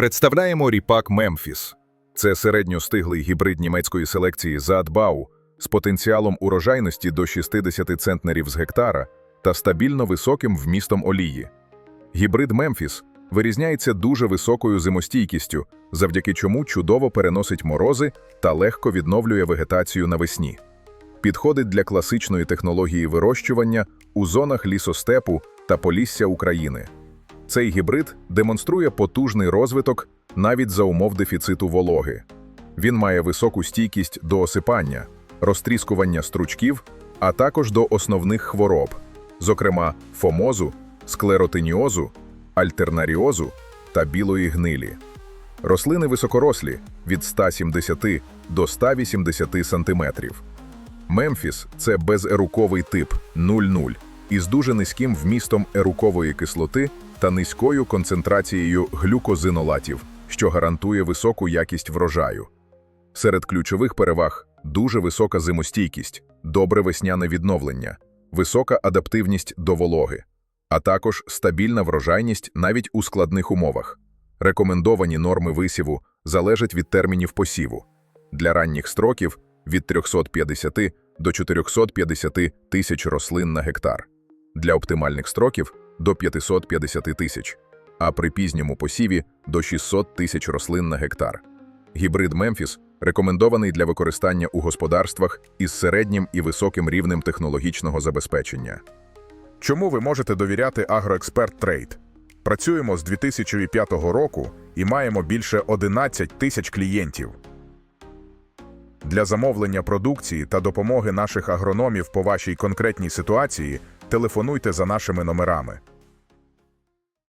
Представляємо ріпак Мемфіс. Це середньостиглий гібрид німецької селекції Заатбау з потенціалом урожайності до 60 центнерів з гектара та стабільно високим вмістом олії. Гібрид Мемфіс вирізняється дуже високою зимостійкістю, завдяки чому чудово переносить морози та легко відновлює вегетацію навесні. Підходить для класичної технології вирощування у зонах лісостепу та полісся України. Цей гібрид демонструє потужний розвиток навіть за умов дефіциту вологи. Він має високу стійкість до осипання, розтріскування стручків, а також до основних хвороб, зокрема фомозу, склеротиніозу, альтернаріозу та білої гнилі. Рослини високорослі від 170 до 180 см. Мемфіс це безеруковий тип 0,0 із дуже низьким вмістом ерукової кислоти та низькою концентрацією глюкозинолатів, що гарантує високу якість врожаю. Серед ключових переваг дуже висока зимостійкість, добре весняне відновлення, висока адаптивність до вологи, а також стабільна врожайність навіть у складних умовах. Рекомендовані норми висіву залежать від термінів посіву. Для ранніх строків від 350 до 450 тисяч рослин на гектар, для оптимальних строків до 550 тисяч, а при пізньому посіві до 600 тисяч рослин на гектар. Гібрид Мемфіс рекомендований для використання у господарствах із середнім і високим рівнем технологічного забезпечення. Чому ви можете довіряти Агроексперт Трейд? Працюємо з 2005 року і маємо більше 11 тисяч клієнтів. Для замовлення продукції та допомоги наших агрономів по вашій конкретній ситуації телефонуйте за нашими номерами